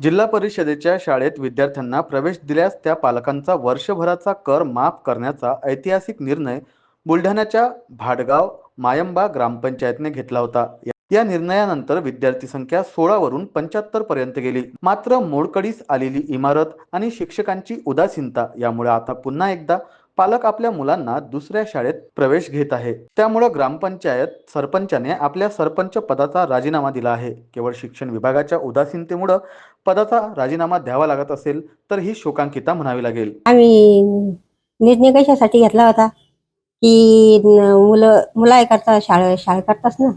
जिल्हा परिषदेच्या शाळेत विद्यार्थ्यांना प्रवेश दिल्यास त्या पालकांचा वर्षभराचा कर माफ करण्याचा ऐतिहासिक निर्णय बुलढाण्याच्या भाडगाव मायंबा ग्रामपंचायतने घेतला होता. या निर्णयानंतर विद्यार्थी संख्या सोळावरून पंच्याहत्तर पर्यंत गेली. मात्र मोडकडीस आलेली इमारत आणि शिक्षकांची उदासीनता यामुळे आता पुन्हा एकदा पालक आपल्या मुलांना दुसऱ्या शाळेत प्रवेश घेत आहे. त्यामुळे ग्रामपंचायत सरपंचाने आपल्या सरपंच पदाचा राजीनामा दिला आहे. केवळ शिक्षण विभागाच्या उदासीनतेमुळे पदाचा राजीनामा द्यावा लागत असेल तर ही शोकांकिता म्हणावी लागेल. आम्ही निर्णय कशासाठी घेतला होता? की मुलं मुला करता शाळे शाळे करताच ना?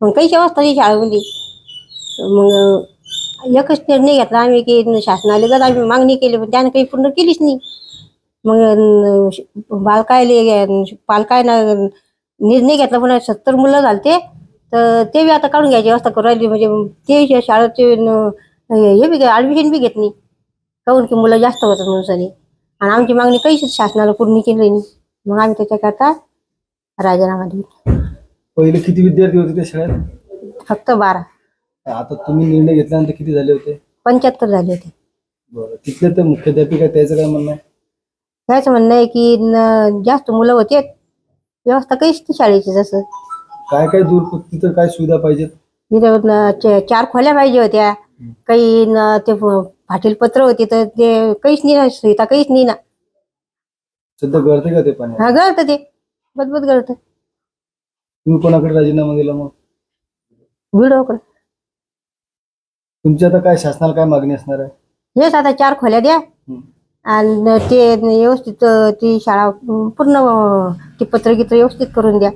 मग काही अवस्था शाळेमध्ये मग एकच निर्णय घेतला आम्ही की शासनाला जर आम्ही मागणी केली पण त्याने काही पूर्ण केलीच नाही. मग बालकायले पालकायनं निर्णय घेतला पण सत्तर मुलं झालते तर ते बी आता काढून घ्यायची व्यवस्था करू राहिली. म्हणजे ते शाळेचे हे बी ऍडमिशन बी घेत नाही. काहून की मुलं जास्त होतात म्हणून आणि आमची मागणी काहीच शासनाला पूर्ण केली नाही. मग आम्ही त्याच्याकरता राजीनामा दिला पहिले किती विद्यार्थी होते त्या शाळेत? फक्त बारा. आता तुम्ही निर्णय घेतल्यानंतर किती झाले होते? पंच्याहत्तर झाले होते. बरं तिथले तर मुख्याध्यापिका त्याचं काय म्हणणं आहे? त्याचं म्हणणं आहे की न- जास्त मुलं होते. व्यवस्था काहीच नाही शाळेची जसं. काय काय दूर तिथं काय सुविधा पाहिजेत? तिथं न- च- चार खोल्या पाहिजे होत्या. काही न- ते फ- फाटील पत्र होते तर ते काहीच नाही ना सुविधा काहीच नाही ना. सध्या गळते का ते पाणी? हा गळतं ते. बदबद गळतं. तुम्ही कोणाकडे राजीनामा दिला मग? व्हिडिओकडं तुमची आता काय शासनाला काय मागणी असणार आहे? हेच आता चार खोल्या द्या. हम्म. आणि ते व्यवस्थित ती शाळा पूर्ण ती पत्रगित्र व्यवस्थित करून द्या.